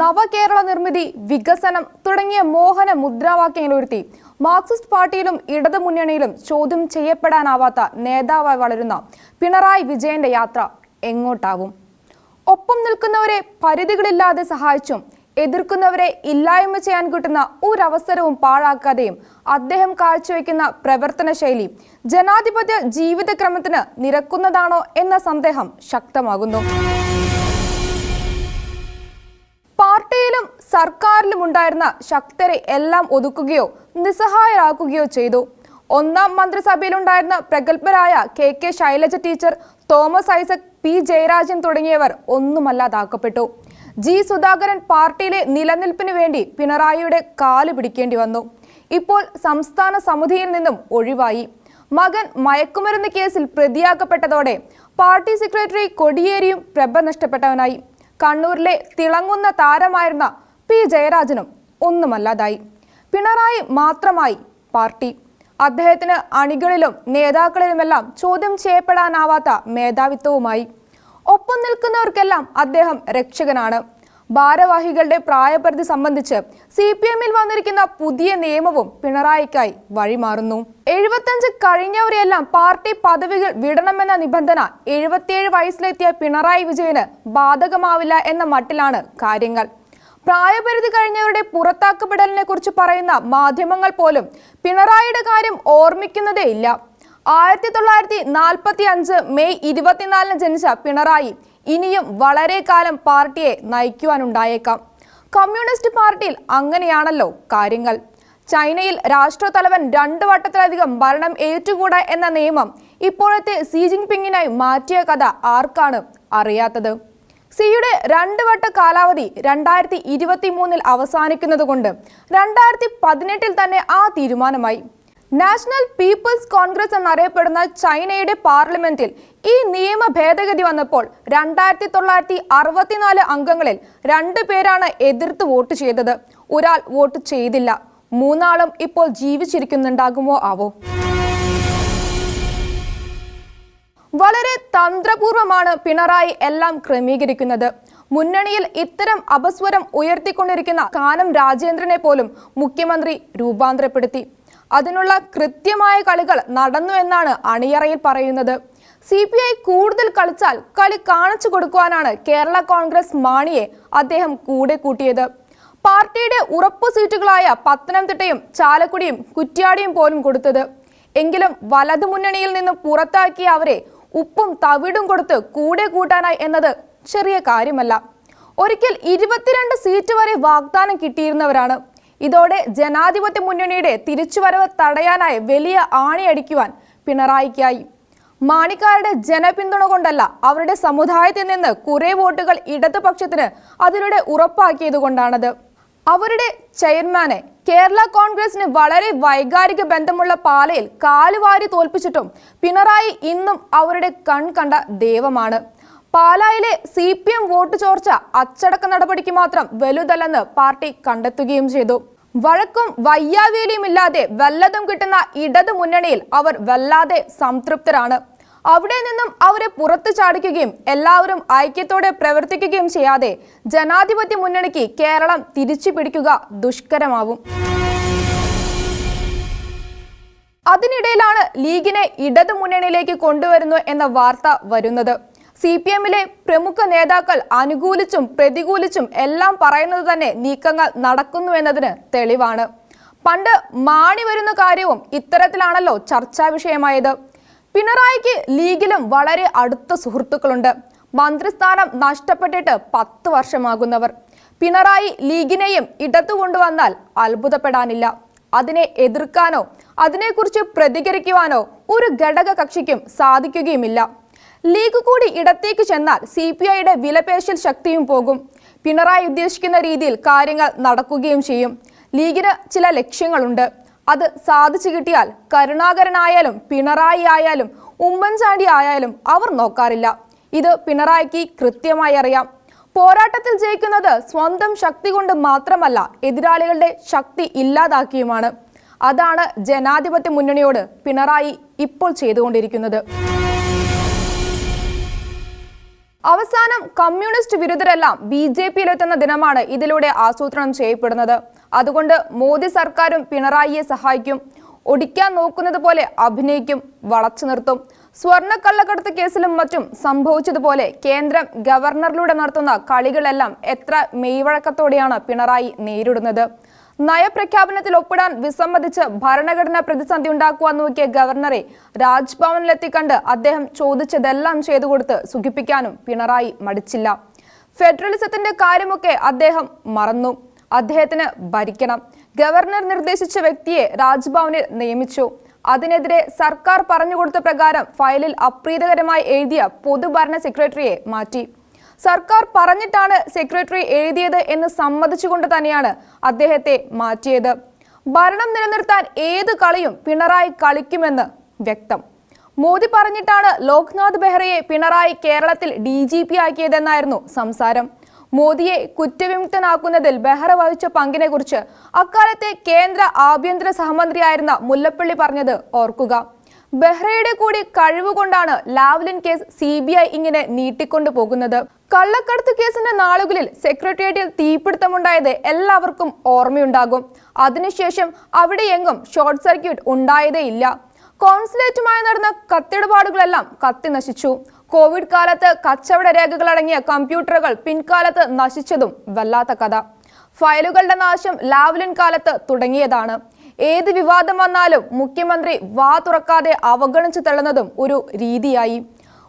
നവകേരള നിർമ്മിതി വികസനം തുടങ്ങിയ മോഹന മുദ്രാവാക്യങ്ങൾ ഉയർത്തി. മാർക്സിസ്റ്റ് പാർട്ടിയിലും ഇടതു മുന്നണിയിലും ചോദ്യം ചെയ്യപ്പെടാനാവാത്ത നേതാവായി വളരുന്ന പിണറായി വിജയന്റെ യാത്ര എങ്ങോട്ടാവും ഒപ്പം നിൽക്കുന്നവരെ പരിധികളില്ലാതെ സഹായിച്ചും എതിർക്കുന്നവരെ ഇല്ലായ്മ ചെയ്യാൻ കിട്ടുന്ന ഒരവസരവും പാഴാക്കാതെയും അദ്ദേഹം കാഴ്ചവെക്കുന്ന പ്രവർത്തന ശൈലി ജനാധിപത്യ ജീവിതക്രമത്തിന് നിരക്കുന്നതാണോ എന്ന സന്ദേഹം ശക്തമാകുന്നു. പാർട്ടിയിലും സർക്കാരിലും ശക്തരെ എല്ലാം ഒതുക്കുകയോ നിസ്സഹായരാക്കുകയോ ചെയ്തു. ഒന്നാം മന്ത്രിസഭയിലുണ്ടായിരുന്ന പ്രഗത്ഭരായ K K Shailaja teacher Thomas Isaac P Jayarajan തുടങ്ങിയവർ ഒന്നുമല്ലാതാക്കപ്പെട്ടു. ജി സുധാകരൻ പാർട്ടിയിലെ നിലനിൽപ്പിന് വേണ്ടി പിണറായിയുടെ കാൽ പിടിക്കേണ്ടി വന്നു. ഇപ്പോൾ സംസ്ഥാന സമിതിയിൽ നിന്നും ഒഴിവായി. മകൻ മയക്കുമരുന്ന് കേസിൽ പ്രതിയാക്കപ്പെട്ടതോടെ പാർട്ടി സെക്രട്ടറി കൊടിയേരിയും പ്രഭ നഷ്ടപ്പെട്ടവനായി. കണ്ണൂരിലെ തിളങ്ങുന്ന താരമായിരുന്ന പി ജയരാജനും ഒന്നുമല്ലാതായി. പിണറായി മാത്രമായി പാർട്ടി. അദ്ദേഹത്തിന് അണികളിലും നേതാക്കളിലുമെല്ലാം ചോദ്യം ചെയ്യപ്പെടാനാവാത്ത മേധാവിത്വവുമായി. ഒപ്പം നിൽക്കുന്നവർക്കെല്ലാം അദ്ദേഹം രക്ഷകനാണ്. ഭാരവാഹികളുടെ പ്രായപരിധി സംബന്ധിച്ച് സി പി എമ്മിൽ വന്നിരിക്കുന്ന പുതിയ നിയമവും പിണറായിക്കായി വഴിമാറുന്നു. എഴുപത്തഞ്ച് കഴിഞ്ഞവരെയെല്ലാം പാർട്ടി പദവികൾ വിടണമെന്ന നിബന്ധന എഴുപത്തിയേഴ് വയസ്സിലെത്തിയ പിണറായി വിജയന് ബാധകമാവില്ല എന്ന മട്ടിലാണ് കാര്യങ്ങൾ. പ്രായപരിധി കഴിഞ്ഞവരുടെ പുറത്താക്കപ്പെടലിനെ കുറിച്ച് പറയുന്ന മാധ്യമങ്ങൾ പോലും പിണറായിയുടെ കാര്യം ഓർമ്മിക്കുന്നതേ ഇല്ല. ആയിരത്തി തൊള്ളായിരത്തി നാൽപ്പത്തി അഞ്ച് മെയ് ഇരുപത്തിനാലിന് ജനിച്ച പിണറായി ഇനിയും വളരെ കാലം പാർട്ടിയെ നയിക്കുവാനുണ്ടായേക്കാം. കമ്മ്യൂണിസ്റ്റ് പാർട്ടിയിൽ അങ്ങനെയാണല്ലോ കാര്യങ്ങൾ. ചൈനയിൽ രാഷ്ട്രതലവൻ രണ്ടു വട്ടത്തിലധികം ഭരണം ഏറ്റുകൂടാ എന്ന നിയമം ഇപ്പോഴത്തെ സി ജിൻപിങ്ങിനായി മാറ്റിയ കഥ ആർക്കാണ് അറിയാത്തത്? സിയുടെ രണ്ട് വട്ട കാലാവധി രണ്ടായിരത്തി ഇരുപത്തി മൂന്നിൽ അവസാനിക്കുന്നത് കൊണ്ട് രണ്ടായിരത്തി പതിനെട്ടിൽ തന്നെ ആ തീരുമാനമായി. നാഷണൽ പീപ്പിൾസ് കോൺഗ്രസ് എന്നറിയപ്പെടുന്ന ചൈനയുടെ പാർലമെന്റിൽ ഈ നിയമ ഭേദഗതി വന്നപ്പോൾ രണ്ടായിരത്തി തൊള്ളായിരത്തി അറുപത്തിനാല് അംഗങ്ങളിൽ രണ്ടു പേരാണ് എതിർത്ത് വോട്ട് ചെയ്തത്. ഒരാൾ വോട്ട് ചെയ്തില്ല. മൂന്നാളും ഇപ്പോൾ ജീവിച്ചിരിക്കുന്നുണ്ടാകുമോ ആവോ? വളരെ തന്ത്രപൂർവമാണ് പിണറായി എല്ലാം ക്രമീകരിക്കുന്നത്. മുന്നണിയിൽ ഇത്തരം അപസ്വരം ഉയർത്തിക്കൊണ്ടിരിക്കുന്ന കാനം രാജേന്ദ്രനെ പോലും മുഖ്യമന്ത്രി രൂപാന്തരപ്പെടുത്തി. അതിനുള്ള കൃത്യമായ കളികൾ നടന്നു എന്നാണ് അണിയറയിൽ പറയുന്നത്. സി പി ഐ കൂടുതൽ കളിച്ചാൽ കളി കാണിച്ചു കൊടുക്കുവാനാണ് കേരള കോൺഗ്രസ് മാണിയെ അദ്ദേഹം കൂടെ കൂട്ടിയത്. പാർട്ടിയുടെ ഉറപ്പു സീറ്റുകളായ പത്തനംതിട്ടയും ചാലക്കുടിയും കുറ്റ്യാടിയും പോലും കൊടുത്തത്. എങ്കിലും വലതു മുന്നണിയിൽ നിന്ന് പുറത്താക്കിയ അവരെ ഉപ്പും തവിടും കൊടുത്ത് കൂടെ കൂട്ടാനായി എന്നത് ചെറിയ കാര്യമല്ല. ഒരിക്കൽ ഇരുപത്തിരണ്ട് സീറ്റ് വരെ വാഗ്ദാനം കിട്ടിയിരുന്നവരാണ്. ഇതോടെ ജനാധിപത്യ മുന്നണിയുടെ തിരിച്ചുവരവ് തടയാനായി വലിയ ആണിയടിക്കുവാൻ പിണറായിക്കായി. മാണിക്കാരുടെ ജനപിന്തുണ കൊണ്ടല്ല അവരുടെ സമുദായത്തിൽ നിന്ന് കുറെ വോട്ടുകൾ ഇടതുപക്ഷത്തിന് അതിലൂടെ ഉറപ്പാക്കിയത് കൊണ്ടാണത്. അവരുടെ ചെയർമാനെ കേരള കോൺഗ്രസിന് വളരെ വൈകാരിക ബന്ധമുള്ള പാലയിൽ കാലുവാരി തോൽപ്പിച്ചിട്ടും പിണറായി ഇന്നും അവരുടെ കൺ കണ്ട ദൈവമാണ്. പാലായിലെ സി പി എം വോട്ട് ചോർച്ച അച്ചടക്ക നടപടിക്ക് മാത്രം വലുതല്ലെന്ന് പാർട്ടി കണ്ടെത്തുകയും ചെയ്തു. വഴക്കും വയ്യാവേലിയും ഇല്ലാതെ വല്ലതും കിട്ടുന്ന ഇടതു മുന്നണിയിൽ അവർ വല്ലാതെ സംതൃപ്തരാണ്. അവിടെ നിന്നും അവരെ പുറത്തു ചാടിക്കുകയും എല്ലാവരും ഐക്യത്തോടെ പ്രവർത്തിക്കുകയും ചെയ്യാതെ ജനാധിപത്യ മുന്നണിക്ക് കേരളം തിരിച്ചു പിടിക്കുക ദുഷ്കരമാവും അതിനിടയിലാണ് ലീഗിനെ ഇടതു മുന്നണിയിലേക്ക് കൊണ്ടുവരുന്നു എന്ന വാർത്ത വരുന്നത്. സി പി എമ്മിലെ പ്രമുഖ നേതാക്കൾ അനുകൂലിച്ചും പ്രതികൂലിച്ചും എല്ലാം പറയുന്നത് തന്നെ നീക്കങ്ങൾ നടക്കുന്നു എന്നതിന് തെളിവാണ്. പണ്ട് മാണി വരുന്ന കാര്യവും ഇത്തരത്തിലാണല്ലോ ചർച്ചാ വിഷയമായത്. പിണറായിക്ക് ലീഗിലും വളരെ അടുത്ത സുഹൃത്തുക്കളുണ്ട്. മന്ത്രിസ്ഥാനം നഷ്ടപ്പെട്ടിട്ട് പത്ത് വർഷമാകുന്നവർ. പിണറായി ലീഗിനെയും ഇടത്തു കൊണ്ടുവന്നാൽ അത്ഭുതപ്പെടാനില്ല. അതിനെ എതിർക്കാനോ അതിനെക്കുറിച്ച് പ്രതികരിക്കുവാനോ ഒരു ഘടക കക്ഷിക്കും സാധിക്കുകയുമില്ല. ലീഗ് കൂടി ഇടത്തേക്ക് ചെന്നാൽ സി പി ഐയുടെ വിലപേശൽ ശക്തിയും പോകും. പിണറായി ഉദ്ദേശിക്കുന്ന രീതിയിൽ കാര്യങ്ങൾ നടക്കുകയും ചെയ്യും. ലീഗിന് ചില ലക്ഷ്യങ്ങളുണ്ട്. അത് സാധിച്ചു കിട്ടിയാൽ കരുണാകരനായാലും പിണറായി ആയാലും ഉമ്മൻചാണ്ടി ആയാലും അവർ നോക്കാറില്ല. ഇത് പിണറായിക്ക് കൃത്യമായി അറിയാം. പോരാട്ടത്തിൽ ജയിക്കുന്നത് സ്വന്തം ശക്തി കൊണ്ട് മാത്രമല്ല എതിരാളികളുടെ ശക്തി ഇല്ലാതാക്കിയുമാണ്. അതാണ് ജനാധിപത്യ മുന്നണിയോട് പിണറായി ഇപ്പോൾ ചെയ്തുകൊണ്ടിരിക്കുന്നത്. അവസാനം കമ്മ്യൂണിസ്റ്റ് വിരുദ്ധരെല്ലാം ബി ജെ പിയിലെത്തുന്ന ദിനമാണ് ഇതിലൂടെ ആസൂത്രണം ചെയ്യപ്പെടുന്നത്. അതുകൊണ്ട് മോദി സർക്കാരും പിണറായിയെ സഹായിക്കും. ഒടിക്കാൻ നോക്കുന്നത് പോലെ അഭിനയിക്കും വളച്ചു നിർത്തും. സ്വർണ കള്ളക്കടത്ത് കേസിലും മറ്റും സംഭവിച്ചതുപോലെ കേന്ദ്രം ഗവർണറിലൂടെ നടത്തുന്ന കളികളെല്ലാം എത്ര മെയ്വഴക്കത്തോടെയാണ് പിണറായി നേരിടുന്നത്. നയപ്രഖ്യാപനത്തിൽ ഒപ്പിടാൻ വിസമ്മതിച്ച് ഭരണഘടനാ പ്രതിസന്ധി ഉണ്ടാക്കുവാൻ നോക്കിയ ഗവർണറെ രാജ്ഭവനിലെത്തി കണ്ട് അദ്ദേഹം ചോദിച്ചതെല്ലാം ചെയ്തു കൊടുത്ത് സുഖിപ്പിക്കാനും പിണറായി മടിച്ചില്ല. ഫെഡറലിസത്തിന്റെ കാര്യമൊക്കെ അദ്ദേഹം മറന്നു. അദ്ദേഹത്തിന് ഭരിക്കണം. ഗവർണർ നിർദ്ദേശിച്ച വ്യക്തിയെ രാജ്ഭവനിൽ നിയമിച്ചു. അതിനെതിരെ സർക്കാർ പറഞ്ഞുകൊടുത്ത പ്രകാരം ഫയലിൽ അപ്രീതകരമായി എഴുതിയ പൊതുഭരണ സെക്രട്ടറിയെ മാറ്റി. സർക്കാർ പറഞ്ഞിട്ടാണ് സെക്രട്ടറി എഴുതിയത് എന്ന് സമ്മതിച്ചുകൊണ്ട് തന്നെയാണ് അദ്ദേഹത്തെ മാറ്റിയത്. ഭരണം നിലനിർത്താൻ ഏത് കളിയും പിണറായി കളിക്കുമെന്ന് വ്യക്തം. മോദി പറഞ്ഞിട്ടാണ് ലോക്നാഥ് ബെഹ്റയെ പിണറായി കേരളത്തിൽ ഡി ജി പി ആക്കിയതെന്നായിരുന്നു സംസാരം. മോദിയെ കുറ്റവിമുക്തനാക്കുന്നതിൽ ബെഹ്റ വഹിച്ച പങ്കിനെ കുറിച്ച് അക്കാലത്തെ കേന്ദ്ര ആഭ്യന്തര സഹമന്ത്രിയായിരുന്ന മുല്ലപ്പള്ളി പറഞ്ഞത് ഓർക്കുക. ബെഹ്റയുടെ കൂടി കഴിവുകൊണ്ടാണ് Lavalin case C B I ഇങ്ങനെ നീട്ടിക്കൊണ്ടു പോകുന്നത്. കള്ളക്കടത്ത് കേസിന്റെ നാളുകളിൽ സെക്രട്ടേറിയറ്റിൽ തീപിടുത്തമുണ്ടായത് എല്ലാവർക്കും ഓർമ്മയുണ്ടാകും. അതിനുശേഷം അവിടെയെങ്ങും ഷോർട്ട് സർക്യൂട്ട് ഉണ്ടായതേയില്ല. കോൺസുലേറ്റുമായി നടന്ന കത്തിടപാടുകളെല്ലാം കത്തി നശിച്ചു കോവിഡ് കാലത്ത് കച്ചവട രേഖകളടങ്ങിയ കമ്പ്യൂട്ടറുകൾ പിൻകാലത്ത് നശിച്ചതും വല്ലാത്ത കഥ. ഫയലുകളുടെ നാശം ലാവ്ലിൻ കാലത്ത് തുടങ്ങിയതാണ്. ഏത് വിവാദം വന്നാലും മുഖ്യമന്ത്രി വാ തുറക്കാതെ അവഗണിച്ചു തള്ളുന്നതും ഒരു രീതിയായി.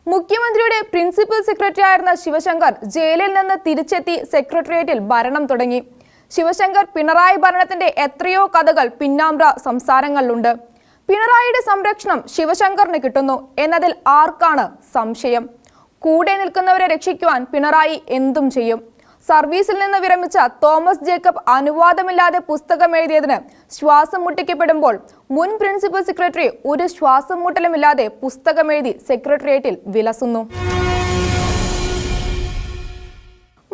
മുഖ്യമന്ത്രിയുടെ പ്രിൻസിപ്പൽ സെക്രട്ടറി ആയിരുന്ന ശിവശങ്കർ ജയിലിൽ നിന്ന് തിരിച്ചെത്തി സെക്രട്ടേറിയറ്റിൽ ഭരണം തുടങ്ങി. ശിവശങ്കർ പിണറായി ഭരണത്തിന്റെ എത്രയോ കഥകൾ പിന്നാമ്പ്ര സംസാരങ്ങളിലുണ്ട്. പിണറായിയുടെ സംരക്ഷണം ശിവശങ്കറിന് കിട്ടുന്നു എന്നതിൽ ആർക്കാണ് സംശയം? കൂടെ നിൽക്കുന്നവരെ രക്ഷിക്കുവാൻ പിണറായി എന്തും ചെയ്യും. സർവീസിൽ നിന്ന് വിരമിച്ച തോമസ് ജേക്കബ് അനുവാദമില്ലാതെ പുസ്തകം എഴുതിയതിന് ശ്വാസം മുട്ടിക്കപ്പെടുമ്പോൾ മുൻ പ്രിൻസിപ്പൽ സെക്രട്ടറി ഒരു ശ്വാസം മുട്ടലുമില്ലാതെ പുസ്തകം എഴുതി സെക്രട്ടേറിയറ്റിൽ വിലസുന്നു.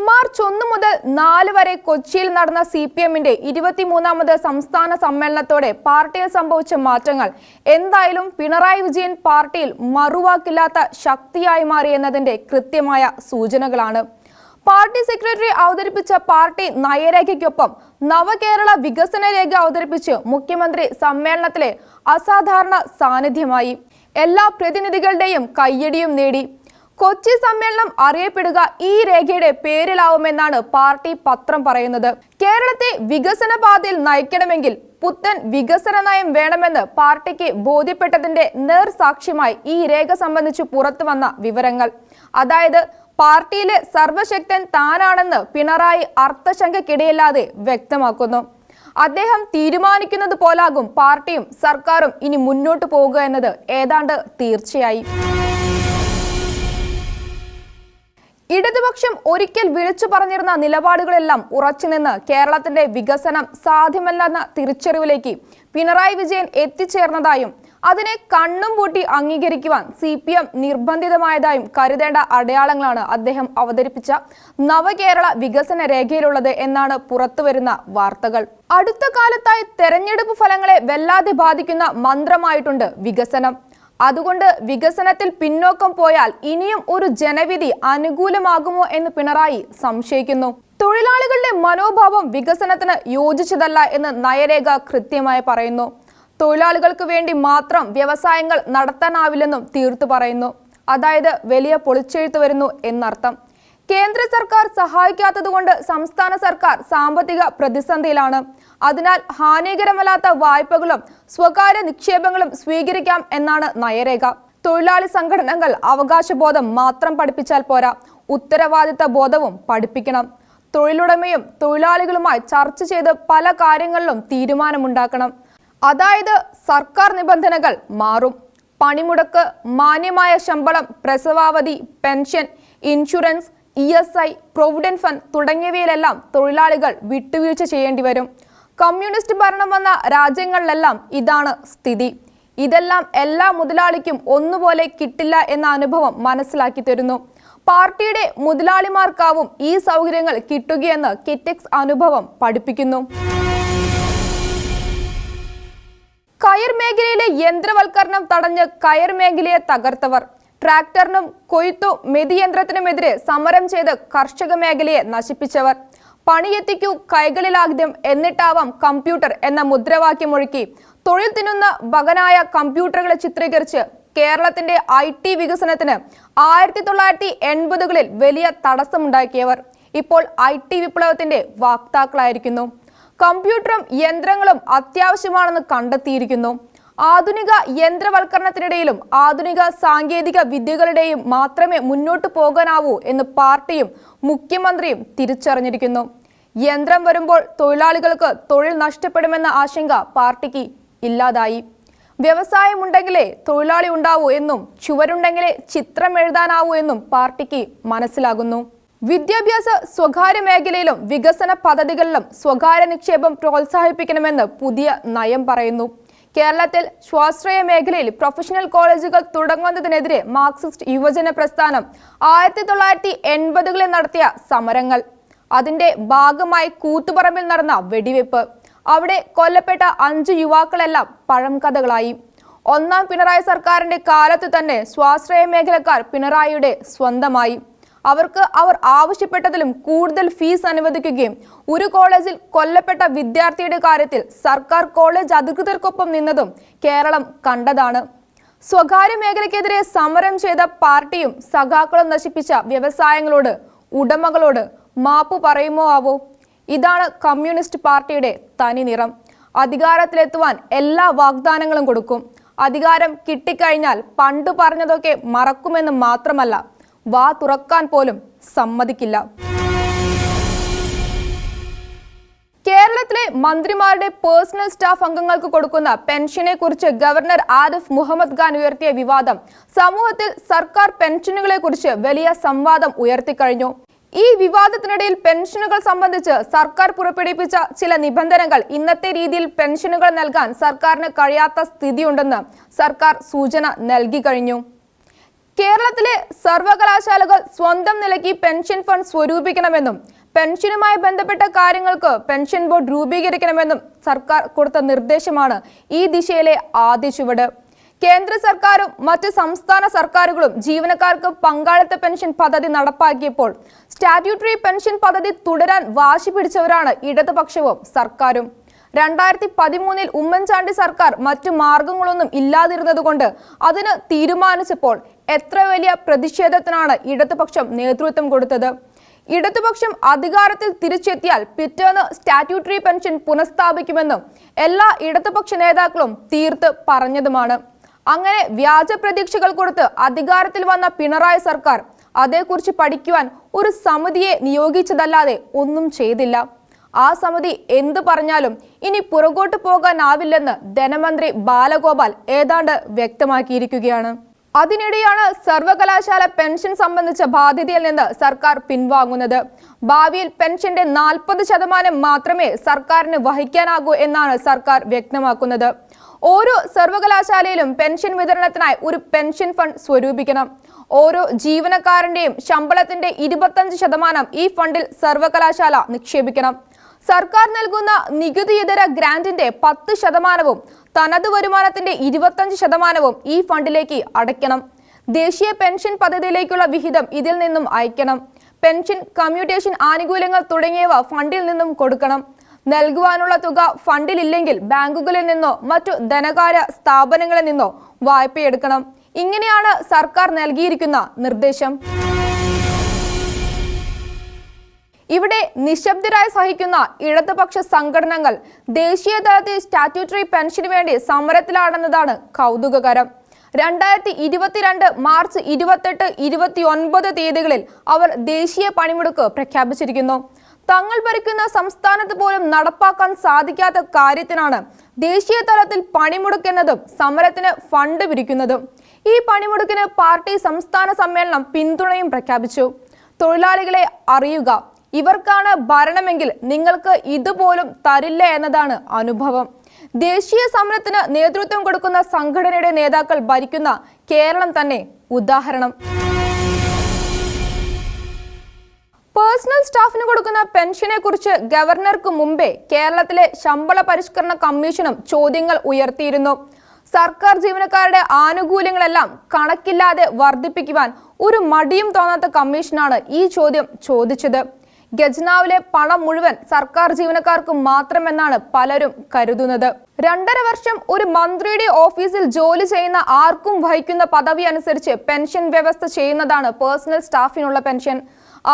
മാർച്ച് ഒന്ന് മുതൽ നാല് വരെ കൊച്ചിയിൽ നടന്ന സി പി എമ്മിന്റെ ഇരുപത്തിമൂന്നാമത് സംസ്ഥാന സമ്മേളനത്തോടെ പാർട്ടിയിൽ സംഭവിച്ച മാറ്റങ്ങൾ എന്തായാലും പിണറായി വിജയൻ പാർട്ടിയിൽ മറുവാക്കില്ലാത്ത ശക്തിയായി മാറി എന്നതിന്റെ കൃത്യമായ സൂചനകളാണ്. പാർട്ടി സെക്രട്ടറി അവതരിപ്പിച്ച പാർട്ടി നയരേഖയ്ക്കൊപ്പം നവകേരള വികസന രേഖ അവതരിപ്പിച്ച് മുഖ്യമന്ത്രി സമ്മേളനത്തിലെ അസാധാരണ സാന്നിധ്യമായി. എല്ലാ പ്രതിനിധികളുടെയും കയ്യടിയും നേടി. കൊച്ചി സമ്മേളനം അറിയപ്പെടുക ഈ രേഖയുടെ പേരിലാവുമെന്നാണ് പാർട്ടി പത്രം പറയുന്നത്. കേരളത്തെ വികസന പാതയിൽ നയിക്കണമെങ്കിൽ പുത്തൻ വികസന നയം വേണമെന്ന് പാർട്ടിക്ക് ബോധ്യപ്പെട്ടതിന്റെ നേർസാക്ഷ്യമായി ഈ രേഖ സംബന്ധിച്ച് പുറത്തു വന്ന വിവരങ്ങൾ. അതായത് പാർട്ടിയിലെ സർവശക്തൻ താനാണെന്ന് പിണറായി അർത്ഥശങ്കക്കിടയില്ലാതെ വ്യക്തമാക്കുന്നു. അദ്ദേഹം തീരുമാനിക്കുന്നത് പോലാകും പാർട്ടിയും സർക്കാരും ഇനി മുന്നോട്ട് പോകുക എന്നത്. ഏതാണ്ട് തീർച്ചയായി. ഇടതുപക്ഷം ഒരിക്കൽ വിളിച്ചു പറഞ്ഞിരുന്ന നിലപാടുകളെല്ലാം ഉറച്ചുനിന്ന് കേരളത്തിന്റെ വികസനം സാധ്യമല്ലെന്ന തിരിച്ചറിവിലേക്ക് പിണറായി വിജയൻ എത്തിച്ചേർന്നതായും അതിനെ കണ്ണും പൂട്ടി അംഗീകരിക്കുവാൻ സി പി എം നിർബന്ധിതമായതായും കരുതേണ്ട അടയാളങ്ങളാണ് അദ്ദേഹം അവതരിപ്പിച്ച നവകേരള വികസന രേഖയിലുള്ളത് എന്നാണ് പുറത്തുവരുന്ന വാർത്തകൾ. അടുത്ത കാലത്തായി തെരഞ്ഞെടുപ്പ് ഫലങ്ങളെ വല്ലാതെ ബാധിക്കുന്ന മന്ത്രമായിട്ടുണ്ട് വികസനം. അതുകൊണ്ട് വികസനത്തിൽ പിന്നോക്കം പോയാൽ ഇനിയും ഒരു ജനവിധി അനുകൂലമാകുമോ എന്ന് പിണറായി സംശയിക്കുന്നു. തൊഴിലാളികളുടെ മനോഭാവം വികസനത്തിന് യോജിച്ചതല്ല എന്ന് നയരേഖ കൃത്യമായി പറയുന്നു. തൊഴിലാളികൾക്ക് വേണ്ടി മാത്രം വ്യവസായങ്ങൾ നടത്താനാവില്ലെന്നും തീർത്തു പറയുന്നു. അതായത് വലിയ പൊളിച്ചെഴുത്ത് വരുന്നു എന്നർത്ഥം. കേന്ദ്ര സർക്കാർ സഹായിക്കാത്തതുകൊണ്ട് സംസ്ഥാന സർക്കാർ സാമ്പത്തിക പ്രതിസന്ധിയിലാണ്. അതിനാൽ ഹാനികരമല്ലാത്ത വായ്പകളും സ്വകാര്യ നിക്ഷേപങ്ങളും സ്വീകരിക്കാം എന്നാണ് നയരേഖ. തൊഴിലാളി സംഘടനകൾ അവകാശബോധം മാത്രം പഠിപ്പിച്ചാൽ പോരാ. ഉത്തരവാദിത്ത ബോധവും പഠിപ്പിക്കണം. തൊഴിലുടമയും തൊഴിലാളികളുമായി ചർച്ച ചെയ്ത് പല കാര്യങ്ങളിലും തീരുമാനമുണ്ടാക്കണം. അതായത് സർക്കാർ നിബന്ധനകൾ മാറും. പണിമുടക്ക് മാന്യമായ ശമ്പളം പ്രസവാവധി pension insurance E S I provident fund തുടങ്ങിയവയിലെല്ലാം തൊഴിലാളികൾ വിട്ടുവീഴ്ച ചെയ്യേണ്ടി വരും. കമ്മ്യൂണിസ്റ്റ് ഭരണം വന്ന രാജ്യങ്ങളിലെല്ലാം ഇതാണ് സ്ഥിതി. ഇതെല്ലാം എല്ലാ മുതലാളിക്കും ഒന്നുപോലെ കിട്ടില്ല എന്ന അനുഭവം മനസ്സിലാക്കി തരുന്നു. പാർട്ടിയുടെ മുതലാളിമാർക്കാവും ഈ സൗകര്യങ്ങൾ കിട്ടുകയെന്ന് കിറ്റെക്സ് അനുഭവം പഠിപ്പിക്കുന്നു. കയർ മേഖലയിലെ യന്ത്രവൽക്കരണം തടഞ്ഞ് കയർ മേഖലയെ തകർത്തവർ. ട്രാക്ടറിനും കൊയ്ത്തു മെതിയന്ത്രത്തിനുമെതിരെ സമരം ചെയ്ത് കർഷക മേഖലയെ നശിപ്പിച്ചവർ. പണിയെത്തിക്കൂ കൈകളിലാദ്യം എന്നിട്ടാവാം കമ്പ്യൂട്ടർ എന്ന മുദ്രാവാക്യമൊഴുക്കി തൊഴിൽ തിന്നുന്ന ബകനായ കമ്പ്യൂട്ടറുകളെ ചിത്രീകരിച്ച് കേരളത്തിന്റെ ഐ ടി വികസനത്തിന് ആയിരത്തി തൊള്ളായിരത്തി എൺപതുകളിൽ വലിയ തടസ്സമുണ്ടാക്കിയവർ. ഇപ്പോൾ ഐ ടി വിപ്ലവത്തിന്റെ വാക്താക്കളായിരിക്കുന്നു. കമ്പ്യൂട്ടറും യന്ത്രങ്ങളും അത്യാവശ്യമാണെന്ന് കണ്ടെത്തിയിരിക്കുന്നു. ആധുനിക യന്ത്രവൽക്കരണത്തിനിടയിലും ആധുനിക സാങ്കേതിക വിദ്യകളുടെയും മാത്രമേ മുന്നോട്ട് പോകാനാവൂ എന്ന് പാർട്ടിയും മുഖ്യമന്ത്രിയും തിരിച്ചറിഞ്ഞിരിക്കുന്നു. യന്ത്രം വരുമ്പോൾ തൊഴിലാളികൾക്ക് തൊഴിൽ നഷ്ടപ്പെടുമെന്ന ആശങ്ക പാർട്ടിക്ക് ഇല്ലാതായി. വ്യവസായമുണ്ടെങ്കിലേ തൊഴിലാളി ഉണ്ടാവൂ എന്നും ചുവരുണ്ടെങ്കിലേ ചിത്രം എഴുതാനാവൂ എന്നും പാർട്ടിക്ക് മനസ്സിലാകുന്നു. വിദ്യാഭ്യാസ സ്വകാര്യ മേഖലയിലും വികസന പദ്ധതികളിലും സ്വകാര്യ നിക്ഷേപം പ്രോത്സാഹിപ്പിക്കണമെന്ന് പുതിയ നയം പറയുന്നു. കേരളത്തിൽ സ്വാശ്രയ മേഖലയിൽ പ്രൊഫഷണൽ കോളേജുകൾ തുടങ്ങുന്നതിനെതിരെ മാർക്സിസ്റ്റ് യുവജന പ്രസ്ഥാനം ആയിരത്തി തൊള്ളായിരത്തി എൺപതുകളിൽ നടത്തിയ സമരങ്ങൾ. അതിന്റെ ഭാഗമായി കൂത്തുപറമ്പിൽ നടന്ന വെടിവെപ്പ്. അവിടെ കൊല്ലപ്പെട്ട അഞ്ച് യുവാക്കളെല്ലാം പഴം കഥകളായി ഒന്നാം പിണറായി സർക്കാരിന്റെ കാലത്ത് തന്നെ സ്വാശ്രയ മേഖലക്കാർ പിണറായിയുടെ സ്വന്തമായി. അവർക്ക് അവർ ആവശ്യപ്പെട്ടതിലും കൂടുതൽ ഫീസ് അനുവദിക്കുകയും ഒരു കോളേജിൽ കൊല്ലപ്പെട്ട വിദ്യാർത്ഥിയുടെ കാര്യത്തിൽ സർക്കാർ കോളേജ് അധികൃതർക്കൊപ്പം നിന്നതും കേരളം കണ്ടതാണ്. സ്വകാര്യ മേഖലയ്ക്കെതിരെ സമരം ചെയ്ത പാർട്ടിയും സഖാക്കളും നശിപ്പിച്ച വ്യവസായങ്ങളോട് ഉടമകളോട് മാപ്പു പറയുമോ ആവോ? ഇതാണ് കമ്മ്യൂണിസ്റ്റ് പാർട്ടിയുടെ തനി നിറം. അധികാരത്തിലെത്തുവാൻ എല്ലാ വാഗ്ദാനങ്ങളും കൊടുക്കും. അധികാരം കിട്ടിക്കഴിഞ്ഞാൽ പണ്ട് പറഞ്ഞതൊക്കെ മറക്കുമെന്ന് മാത്രമല്ല വാ തുറക്കാൻ പോലും സമ്മതിക്കില്ല. കേരളത്തിലെ മന്ത്രിമാരുടെ പേഴ്സണൽ സ്റ്റാഫ് അംഗങ്ങൾക്ക് കൊടുക്കുന്ന പെൻഷനെ കുറിച്ച് ഗവർണർ ആരിഫ് മുഹമ്മദ് ഖാൻ ഉയർത്തിയ വിവാദം സമൂഹത്തിൽ സർക്കാർ പെൻഷനുകളെ കുറിച്ച് വലിയ സംവാദം ഉയർത്തിക്കഴിഞ്ഞു. ഈ വിവാദത്തിനിടയിൽ പെൻഷനുകൾ സംബന്ധിച്ച് സർക്കാർ പുറപ്പെടുവിപ്പിച്ച ചില നിബന്ധനകൾ ഇന്നത്തെ രീതിയിൽ പെൻഷനുകൾ നൽകാൻ സർക്കാരിന് കഴിയാത്ത സ്ഥിതിയുണ്ടെന്ന് സർക്കാർ സൂചന നൽകി കഴിഞ്ഞു. കേരളത്തിലെ സർവകലാശാലകൾ സ്വന്തം നിലയ്ക്ക് പെൻഷൻ ഫണ്ട് സ്വരൂപിക്കണമെന്നും പെൻഷനുമായി ബന്ധപ്പെട്ട കാര്യങ്ങൾക്ക് പെൻഷൻ ബോർഡ് രൂപീകരിക്കണമെന്നും സർക്കാർ കൊടുത്ത നിർദ്ദേശമാണ് ഈ ദിശയിലെ ആദ്യ ചുവട്. കേന്ദ്ര സർക്കാരും മറ്റ് സംസ്ഥാന സർക്കാരുകളും ജീവനക്കാർക്ക് പങ്കാളിത്ത പെൻഷൻ പദ്ധതി നടപ്പാക്കിയപ്പോൾ സ്റ്റാറ്റ്യൂട്ടറി പെൻഷൻ പദ്ധതി തുടരാൻ വാശി പിടിച്ചവരാണ് ഇടതുപക്ഷവും സർക്കാരും. രണ്ടായിരത്തി പതിമൂന്നിൽ ഉമ്മൻചാണ്ടി സർക്കാർ മറ്റു മാർഗങ്ങളൊന്നും ഇല്ലാതിരുന്നതുകൊണ്ട് അതിന് തീരുമാനിച്ചപ്പോൾ എത്ര വലിയ പ്രതിഷേധത്തിനാണ് ഇടതുപക്ഷം നേതൃത്വം കൊടുത്തത്? ഇടതുപക്ഷം അധികാരത്തിൽ തിരിച്ചെത്തിയാൽ പിറ്റേന്ന് സ്റ്റാറ്റ്യൂട്ടറി പെൻഷൻ പുനഃസ്ഥാപിക്കുമെന്നും എല്ലാ ഇടതുപക്ഷ നേതാക്കളും തീർത്ത് പറഞ്ഞതുമാണ്. അങ്ങനെ വ്യാജ പ്രതീക്ഷകൾ കൊടുത്ത് അധികാരത്തിൽ വന്ന പിണറായി സർക്കാർ അതേക്കുറിച്ച് പഠിക്കുവാൻ ഒരു സമിതിയെ നിയോഗിച്ചതല്ലാതെ ഒന്നും ചെയ്തില്ല. ആ സമിതി എന്തു പറഞ്ഞാലും ഇനി പുറകോട്ട് പോകാനാവില്ലെന്ന് ധനമന്ത്രി ബാലഗോപാൽ ഏതാണ്ട് വ്യക്തമാക്കിയിരിക്കുകയാണ്. അതിനിടെയാണ് സർവകലാശാല പെൻഷൻ സംബന്ധിച്ച ബാധ്യതയിൽ നിന്ന് സർക്കാർ പിൻവാങ്ങുന്നത്. ഭാവിയിൽ പെൻഷന്റെ നാൽപ്പത് ശതമാനം മാത്രമേ സർക്കാരിന് വഹിക്കാനാകൂ എന്നാണ് സർക്കാർ വ്യക്തമാക്കുന്നത്. ഓരോ സർവകലാശാലയിലും പെൻഷൻ വിതരണത്തിനായി ഒരു പെൻഷൻ ഫണ്ട് സ്വരൂപിക്കണം. ഓരോ ജീവനക്കാരന്റെയും ശമ്പളത്തിന്റെ ഇരുപത്തഞ്ച് ശതമാനം ഈ ഫണ്ടിൽ സർവകലാശാല നിക്ഷേപിക്കണം. സർക്കാർ നൽകുന്ന നികുതിയിതര ഗ്രാന്റിന്റെ പത്ത് ശതമാനവും തനത് വരുമാനത്തിന്റെ ഇരുപത്തഞ്ച് ശതമാനവും ഈ ഫണ്ടിലേക്ക് അടയ്ക്കണം. ദേശീയ പെൻഷൻ പദ്ധതിയിലേക്കുള്ള വിഹിതം ഇതിൽ നിന്നും അയക്കണം. പെൻഷൻ കമ്മ്യൂട്ടേഷൻ ആനുകൂല്യങ്ങൾ തുടങ്ങിയവ ഫണ്ടിൽ നിന്നും കൊടുക്കണം. നൽകുവാനുള്ള തുക ഫണ്ടിലില്ലെങ്കിൽ ബാങ്കുകളിൽ നിന്നോ മറ്റു ധനകാര്യ സ്ഥാപനങ്ങളിൽ നിന്നോ വായ്പയെടുക്കണം. ഇങ്ങനെയാണ് സർക്കാർ നൽകിയിരിക്കുന്ന നിർദ്ദേശം. ഇവിടെ നിശബ്ദരായി സഹിക്കുന്ന ഇടതുപക്ഷ സംഘടനകൾ ദേശീയ തലത്തിൽ സ്റ്റാറ്റ്യൂട്ടറി പെൻഷന് വേണ്ടി സമരത്തിലാണെന്നതാണ് കൗതുകകരം. രണ്ടായിരത്തി ഇരുപത്തിരണ്ട് മാർച്ച് ഇരുപത്തെട്ട് ഇരുപത്തി ഒൻപത് തീയതികളിൽ അവർ ദേശീയ പണിമുടക്ക് പ്രഖ്യാപിച്ചിരിക്കുന്നു. തങ്ങൾ ഭരിക്കുന്ന സംസ്ഥാനത്ത് പോലും നടപ്പാക്കാൻ സാധിക്കാത്ത കാര്യത്തിനാണ് ദേശീയ തലത്തിൽ പണിമുടക്കുന്നതും സമരത്തിന് ഫണ്ട് പിരിക്കുന്നതും ഈ പണിമുടക്കിന് പാർട്ടി സംസ്ഥാന സമ്മേളനം പിന്തുണയും പ്രഖ്യാപിച്ചു. തൊഴിലാളികളെ അറിയുക ഇവർക്കാണ് ഭരണമെങ്കിൽ നിങ്ങൾക്ക് ഇതുപോലും തരില്ല എന്നതാണ് അനുഭവം. ദേശീയ സമരത്തിന് നേതൃത്വം കൊടുക്കുന്ന സംഘടനയുടെ നേതാക്കൾ ഭരിക്കുന്ന കേരളം തന്നെ ഉദാഹരണം. പേഴ്സണൽ സ്റ്റാഫിന് കൊടുക്കുന്ന പെൻഷനെ കുറിച്ച് ഗവർണർക്ക് മുമ്പേ കേരളത്തിലെ ശമ്പള പരിഷ്കരണ കമ്മീഷനും ചോദ്യങ്ങൾ ഉയർത്തിയിരുന്നു. സർക്കാർ ജീവനക്കാരുടെ ആനുകൂല്യങ്ങളെല്ലാം കണക്കില്ലാതെ വർദ്ധിപ്പിക്കുവാൻ ഒരു മടിയും തോന്നാത്ത കമ്മീഷനാണ് ഈ ചോദ്യം ചോദിച്ചത്. ഖജനാവിലെ പണം മുഴുവൻ സർക്കാർ ജീവനക്കാർക്ക് മാത്രമെന്നാണ് പലരും കരുതുന്നത്. രണ്ടര വർഷം ഒരു മന്ത്രിയുടെ ഓഫീസിൽ ജോലി ചെയ്യുന്ന ആർക്കും വഹിക്കുന്ന പദവി അനുസരിച്ച് പെൻഷൻ വ്യവസ്ഥ ചെയ്യുന്നതാണ് പേഴ്സണൽ സ്റ്റാഫിനുള്ള പെൻഷൻ.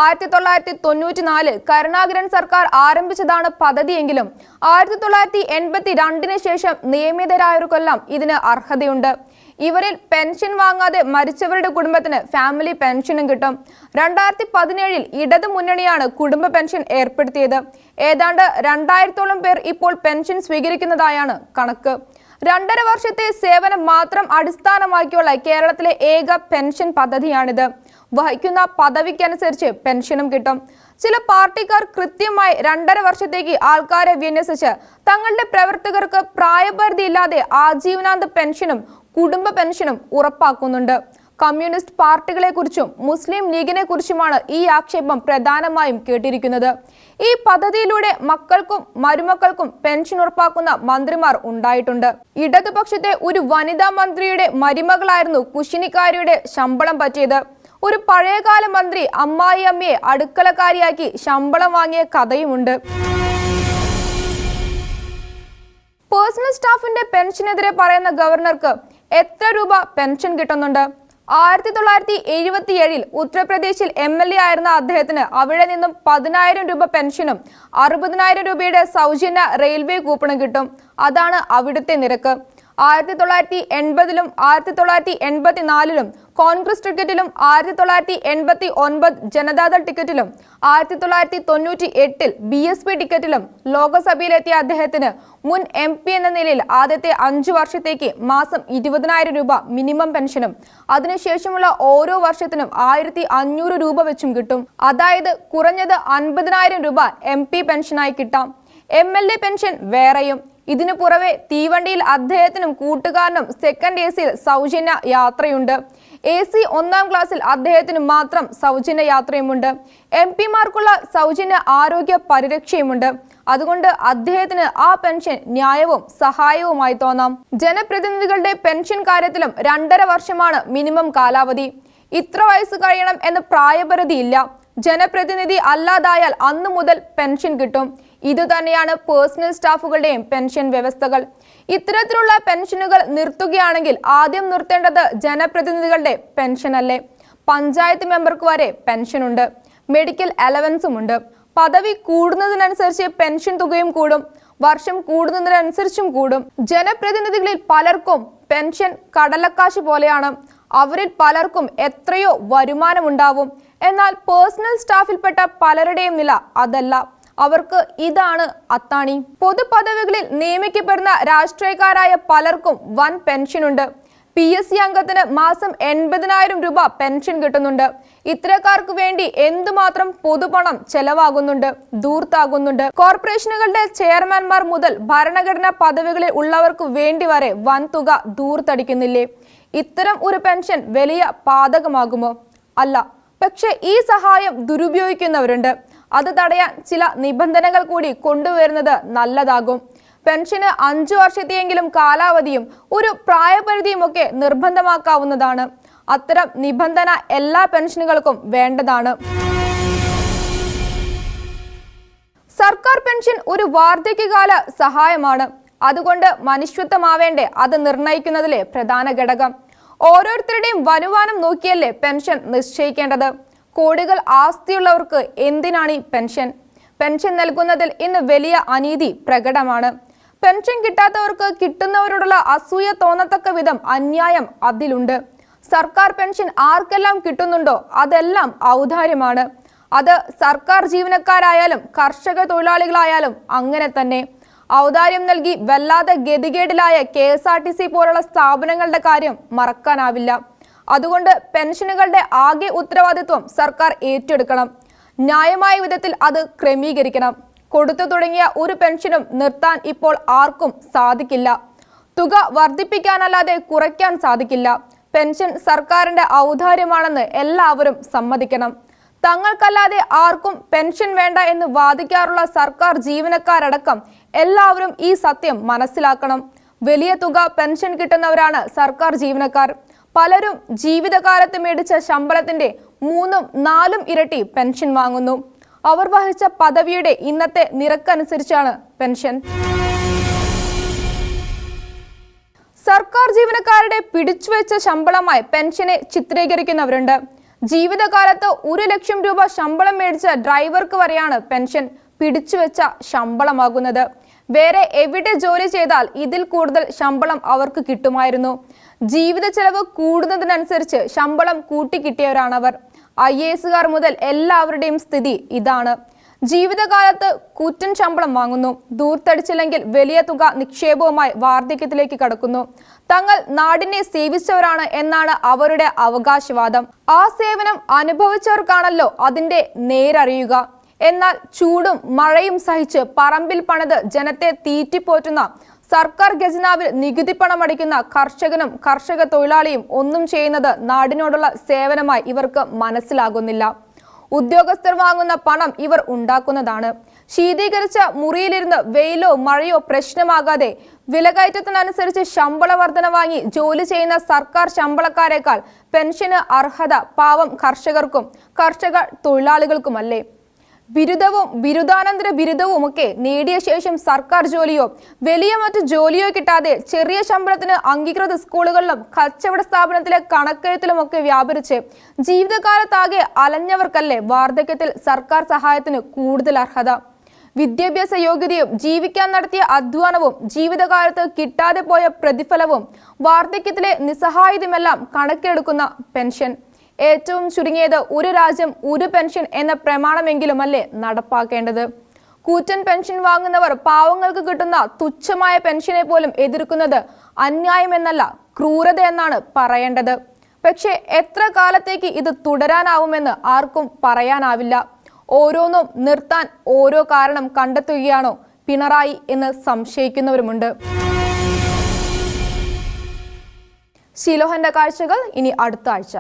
ആയിരത്തി തൊള്ളായിരത്തി തൊണ്ണൂറ്റി നാല് കരുണാകരൻ സർക്കാർ ആരംഭിച്ചതാണ് പദ്ധതിയെങ്കിലും ആയിരത്തി തൊള്ളായിരത്തി എൺപത്തി രണ്ടിന് ശേഷം നിയമിതരായവർക്കെല്ലാം ഇതിന് അർഹതയുണ്ട്. ഇവരിൽ പെൻഷൻ വാങ്ങാതെ മരിച്ചവരുടെ കുടുംബത്തിന് ഫാമിലി പെൻഷനും കിട്ടും. രണ്ടായിരത്തി പതിനേഴിൽ ഇടതു മുന്നണിയാണ് കുടുംബ പെൻഷൻ ഏർപ്പെടുത്തിയത്. ഏതാണ്ട് രണ്ടായിരത്തോളം പേർ ഇപ്പോൾ പെൻഷൻ സ്വീകരിക്കുന്നതായാണ് കണക്ക്. രണ്ടര വർഷത്തെ സേവനം മാത്രം അടിസ്ഥാനമാക്കിയുള്ള കേരളത്തിലെ ഏക പെൻഷൻ പദ്ധതിയാണിത്. വഹിക്കുന്ന പദവിക്കനുസരിച്ച് പെൻഷനും കിട്ടും. ചില പാർട്ടിക്കാർ കൃത്യമായി രണ്ടര വർഷത്തേക്ക് ആൾക്കാരെ വിന്യസിച്ച് തങ്ങളുടെ പ്രവർത്തകർക്ക് പ്രായപരിധി ഇല്ലാതെ ആജീവനാന്ത പെൻഷനും കുടുംബ പെൻഷനും ഉറപ്പാക്കുന്നുണ്ട്. കമ്മ്യൂണിസ്റ്റ് പാർട്ടികളെക്കുറിച്ചും മുസ്ലിം ലീഗിനെ കുറിച്ചുമാണ് ഈ ആക്ഷേപം പ്രധാനമായും കേട്ടിരിക്കുന്നത്. ഈ പദ്ധതിയിലൂടെ മക്കൾക്കും മരുമക്കൾക്കും പെൻഷൻ ഉറപ്പാക്കുന്ന മന്ത്രിമാർ ഉണ്ടായിട്ടുണ്ട്. ഇടതുപക്ഷത്തെ ഒരു വനിതാ മന്ത്രിയുടെ മരുമകളായിരുന്നു കുശിനിക്കാരിയുടെ ശമ്പളം പറ്റിയത്. ഒരു പഴയകാല മന്ത്രി അമ്മായി അമ്മയെ അടുക്കളക്കാരിയാക്കി ശമ്പളം വാങ്ങിയ കഥയുമുണ്ട്. പേഴ്സണൽ സ്റ്റാഫിന്റെ പെൻഷനെതിരെ പറയുന്ന ഗവർണർക്ക് എത്ര രൂപ പെൻഷൻ കിട്ടുന്നുണ്ട്? ആയിരത്തി തൊള്ളായിരത്തി എഴുപത്തി ഏഴിൽ ഉത്തർപ്രദേശിൽ എം എൽ എ ആയിരുന്ന അദ്ദേഹത്തിന് അവിടെ നിന്നും പതിനായിരം രൂപ പെൻഷനും അറുപതിനായിരം രൂപയുടെ സൗജന്യ റെയിൽവേ കൂപ്പണും കിട്ടും. അതാണ് അവിടുത്തെ നിരക്ക്. ആയിരത്തി തൊള്ളായിരത്തി എൺപതിലും ആയിരത്തി തൊള്ളായിരത്തി എൺപത്തി നാലിലും കോൺഗ്രസ് ടിക്കറ്റിലും ആയിരത്തി തൊള്ളായിരത്തി എൺപത്തി ഒൻപത് ജനതാദൾ ടിക്കറ്റിലും ആയിരത്തി തൊള്ളായിരത്തി തൊണ്ണൂറ്റി എട്ടിൽ ബി എസ് പി ടിക്കറ്റിലും ലോക്സഭയിലെത്തിയ അദ്ദേഹത്തിന് മുൻ എം പി എന്ന നിലയിൽ ആദ്യത്തെ അഞ്ചു വർഷത്തേക്ക് മാസം ഇരുപതിനായിരം രൂപ മിനിമം പെൻഷനും അതിനുശേഷമുള്ള ഓരോ വർഷത്തിനും ആയിരത്തി അഞ്ഞൂറ് രൂപ വെച്ചും കിട്ടും. അതായത് കുറഞ്ഞത് അൻപതിനായിരം രൂപ എം പി പെൻഷനായി കിട്ടാം. എം എൽ എ പെൻഷൻ വേറെയും. ഇതിനു പുറമെ തീവണ്ടിയിൽ അദ്ദേഹത്തിനും കൂട്ടുകാരനും സെക്കൻഡ് എ സിയിൽ സൗജന്യ യാത്രയുണ്ട്. എ സി ഒന്നാം ക്ലാസ്സിൽ അദ്ദേഹത്തിന് മാത്രം സൗജന്യ യാത്രയുമുണ്ട്. എം പിമാർക്കുള്ള സൗജന്യ ആരോഗ്യ പരിരക്ഷയുമുണ്ട്. അതുകൊണ്ട് അദ്ദേഹത്തിന് ആ പെൻഷൻ ന്യായവും സഹായവുമായി തോന്നാം. ജനപ്രതിനിധികളുടെ പെൻഷൻ കാര്യത്തിലും രണ്ടര വർഷമാണ് മിനിമം കാലാവധി. ഇത്ര വയസ്സ് കഴിയണം എന്ന് പ്രായപരിധിയില്ല. ജനപ്രതിനിധി അല്ലാതായാൽ അന്നു മുതൽ പെൻഷൻ കിട്ടും. ഇതുതന്നെയാണ് പേഴ്സണൽ സ്റ്റാഫുകളുടെയും പെൻഷൻ വ്യവസ്ഥകൾ. ഇത്തരത്തിലുള്ള പെൻഷനുകൾ നിർത്തുകയാണെങ്കിൽ ആദ്യം നിർത്തേണ്ടത് ജനപ്രതിനിധികളുടെ പെൻഷനല്ലേ? പഞ്ചായത്ത് മെമ്പർക്ക് വരെ പെൻഷനുണ്ട്. മെഡിക്കൽ അലവൻസും ഉണ്ട് പദവി കൂടുന്നതിനനുസരിച്ച് പെൻഷൻ തുകയും കൂടും. വർഷം കൂടുന്നതിനനുസരിച്ചും കൂടും. ജനപ്രതിനിധികളിൽ പലർക്കും പെൻഷൻ കടലക്കാശ് പോലെയാണ്. അവരിൽ പലർക്കും എത്രയോ വരുമാനമുണ്ടാവും. എന്നാൽ പേഴ്സണൽ സ്റ്റാഫിൽപ്പെട്ട പലരുടെയും നില അതല്ല. അവർക്ക് ഇതാണ് അത്താണി. പൊതുപദവികളിൽ നിയമിക്കപ്പെടുന്ന രാഷ്ട്രീയക്കാരായ പലർക്കും വൻ പെൻഷനുണ്ട്. പി എസ് സി അംഗത്തിന് മാസം എൺപതിനായിരം രൂപ പെൻഷൻ കിട്ടുന്നുണ്ട്. ഇത്തരക്കാർക്ക് വേണ്ടി എന്തുമാത്രം പൊതുപണം ചെലവാകുന്നുണ്ട് ദൂർത്താകുന്നുണ്ട് കോർപ്പറേഷനുകളുടെ ചെയർമാൻമാർ മുതൽ ഭരണഘടനാ പദവികളിൽ ഉള്ളവർക്ക് വേണ്ടി വരെ വൻതുക ദൂർത്തടിക്കുന്നില്ലേ ഇത്തരം ഒരു പെൻഷൻ വലിയ പാതകമാകുമോ? അല്ല പക്ഷേ ഈ സഹായം ദുരുപയോഗിക്കുന്നവരുണ്ട്. അത് തടയാൻ ചില നിബന്ധനകൾ കൂടി കൊണ്ടുവരുന്നത് നല്ലതാകും. പെൻഷന് അഞ്ചു വർഷത്തെയെങ്കിലും കാലാവധിയും ഒരു പ്രായപരിധിയുമൊക്കെ നിർബന്ധമാക്കാവുന്നതാണ്. അത്തരം നിബന്ധന എല്ലാ പെൻഷനുകൾക്കും വേണ്ടതാണ്. സർക്കാർ പെൻഷൻ ഒരു വാർദ്ധക്യകാല സഹായമാണ്. അതുകൊണ്ട് മനുഷ്യത്വമാവേണ്ടേ അത് നിർണയിക്കുന്നതിലെ പ്രധാന ഘടകം. ഓരോരുത്തരുടെയും വരുമാനം നോക്കിയല്ലേ പെൻഷൻ നിശ്ചയിക്കേണ്ടത്? കോടികൾ ആസ്തിയുള്ളവർക്ക് എന്തിനാണ് ഈ പെൻഷൻ? പെൻഷൻ നൽകുന്നതിൽ ഇന്ന് വലിയ അനീതി പ്രകടമാണ്. പെൻഷൻ കിട്ടാത്തവർക്ക് കിട്ടുന്നവരോടുള്ള അസൂയ തോന്നത്തക്ക വിധം അന്യായം അതിലുണ്ട്. സർക്കാർ പെൻഷൻ ആർക്കെല്ലാം കിട്ടുന്നുണ്ടോ അതെല്ലാം ഔദാര്യമാണ്. അത് സർക്കാർ ജീവനക്കാരായാലും കർഷക തൊഴിലാളികളായാലും അങ്ങനെ തന്നെ. ഔദാര്യം നൽകി വല്ലാതെ ഗതികേടിലായ K S R T C പോലുള്ള സ്ഥാപനങ്ങളുടെ കാര്യം മറക്കാനാവില്ല. അതുകൊണ്ട് പെൻഷനുകളുടെ ആകെ ഉത്തരവാദിത്വം സർക്കാർ ഏറ്റെടുക്കണം. ന്യായമായ വിധത്തിൽ അത് ക്രമീകരിക്കണം. കൊടുത്തു തുടങ്ങിയ ഒരു പെൻഷനും നിർത്താൻ ഇപ്പോൾ ആർക്കും സാധിക്കില്ല. തുക വർദ്ധിപ്പിക്കാനല്ലാതെ കുറയ്ക്കാൻ സാധിക്കില്ല. പെൻഷൻ സർക്കാരിന്റെ ഔദാര്യമാണെന്ന് എല്ലാവരും സമ്മതിക്കണം. തങ്ങൾക്കല്ലാതെ ആർക്കും പെൻഷൻ വേണ്ട എന്ന് വാദിക്കാറുള്ള സർക്കാർ ജീവനക്കാരടക്കം എല്ലാവരും ഈ സത്യം മനസ്സിലാക്കണം. വലിയ തുക പെൻഷൻ കിട്ടുന്നവരാണ് സർക്കാർ ജീവനക്കാർ. പലരും ജീവിതകാലത്ത് മേടിച്ച ശമ്പളത്തിന്റെ മൂന്നും നാലും ഇരട്ടി പെൻഷൻ വാങ്ങുന്നു. അവർ വഹിച്ച പദവിയുടെ ഇന്നത്തെ നിരക്കനുസരിച്ചാണ് പെൻഷൻ. സർക്കാർ ജീവനക്കാരുടെ പിടിച്ചുവെച്ച ശമ്പളമായി പെൻഷനെ ചിത്രീകരിക്കുന്നവരുണ്ട്. ജീവിതകാലത്ത് ഒരു ലക്ഷം രൂപ ശമ്പളം മേടിച്ച ഡ്രൈവർക്ക് വരെയാണ് പെൻഷൻ പിടിച്ചുവെച്ച ശമ്പളമാകുന്നത്. വേറെ എവിടെ ജോലി ചെയ്താൽ ഇതിൽ കൂടുതൽ ശമ്പളം അവർക്ക് കിട്ടുമായിരുന്നു. ജീവിത ചെലവ് കൂടുന്നതിനനുസരിച്ച് ശമ്പളം കൂട്ടിക്കിട്ടിയവരാണവർ ഐ എ എസുകാർ മുതൽ എല്ലാവരുടെയും സ്ഥിതി ഇതാണ്. ജീവിതകാലത്ത് കൂറ്റൻ ശമ്പളം വാങ്ങുന്നു. ദൂർത്തടിച്ചില്ലെങ്കിൽ വലിയ തുക നിക്ഷേപവുമായി വാർദ്ധക്യത്തിലേക്ക് കടക്കുന്നു. തങ്ങൾ നാടിനെ സേവിച്ചവരാണ് എന്നാണ് അവരുടെ അവകാശവാദം. ആ സേവനം അനുഭവിച്ചവർക്കാണല്ലോ അതിന്റെ നേരറിയുക. എന്നാൽ ചൂടും മഴയും സഹിച്ച് പറമ്പിൽ പണിത് ജനത്തെ തീറ്റിപ്പോറ്റുന്ന സർക്കാർ ഖജനാവിൽ നികുതി പണമടിക്കുന്ന കർഷകനും കർഷക തൊഴിലാളിയും ഒന്നും ചെയ്യുന്നത് നാടിനോടുള്ള സേവനമായി ഇവർക്ക് മനസ്സിലാകുന്നില്ല. ഉദ്യോഗസ്ഥർ വാങ്ങുന്ന പണം ഇവർ ഉണ്ടാക്കുന്നതാണ്. ശീതീകരിച്ച മുറിയിലിരുന്ന് വെയിലോ മഴയോ പ്രശ്നമാകാതെ വിലകയറ്റത്തിനനുസരിച്ച് ശമ്പള വർധന വാങ്ങി ജോലി ചെയ്യുന്ന സർക്കാർ ശമ്പളക്കാരേക്കാൾ പെൻഷന് അർഹത പാവം കർഷകർക്കും കർഷക തൊഴിലാളികൾക്കുമല്ലേ? ബിരുദവും ബിരുദാനന്തര ബിരുദവും ഒക്കെ നേടിയ ശേഷം സർക്കാർ ജോലിയോ വലിയ മറ്റു ജോലിയോ കിട്ടാതെ ചെറിയ ശമ്പളത്തിന് അംഗീകൃത സ്കൂളുകളിലും കച്ചവട സ്ഥാപനത്തിലെ കണക്കെഴുത്തിലുമൊക്കെ വ്യാപരിച്ച് ജീവിതകാലത്താകെ അലഞ്ഞവർക്കല്ലേ വാർദ്ധക്യത്തിൽ സർക്കാർ സഹായത്തിന് കൂടുതൽ അർഹത? വിദ്യാഭ്യാസ യോഗ്യതയും ജീവിക്കാൻ നടത്തിയ അധ്വാനവും ജീവിതകാലത്ത് കിട്ടാതെ പോയ പ്രതിഫലവും വാർദ്ധക്യത്തിലെ നിസ്സഹായതയുമെല്ലാം കണക്കിലെടുക്കുന്ന പെൻഷൻ. ഏറ്റവും ചുരുങ്ങിയത് ഒരു രാജ്യം ഒരു പെൻഷൻ എന്ന പ്രമാണമെങ്കിലും അല്ലേ നടപ്പാക്കേണ്ടത്? കൂറ്റൻ പെൻഷൻ വാങ്ങുന്നവർ പാവങ്ങൾക്ക് കിട്ടുന്ന തുച്ഛമായ പെൻഷനെ പോലും എതിർക്കുന്നത് അന്യായമെന്നല്ല ക്രൂരത എന്നാണ് പറയേണ്ടത്. പക്ഷേ എത്ര കാലത്തേക്ക് ഇത് തുടരാനാവുമെന്ന് ആർക്കും പറയാനാവില്ല. ഓരോന്നും നിർത്താൻ ഓരോ കാരണം കണ്ടെത്തുകയാണോ പിണറായി എന്ന് സംശയിക്കുന്നവരുമുണ്ട്. ശിലോഹന്റെ കാഴ്ചകൾ ഇനി അടുത്ത ആഴ്ച.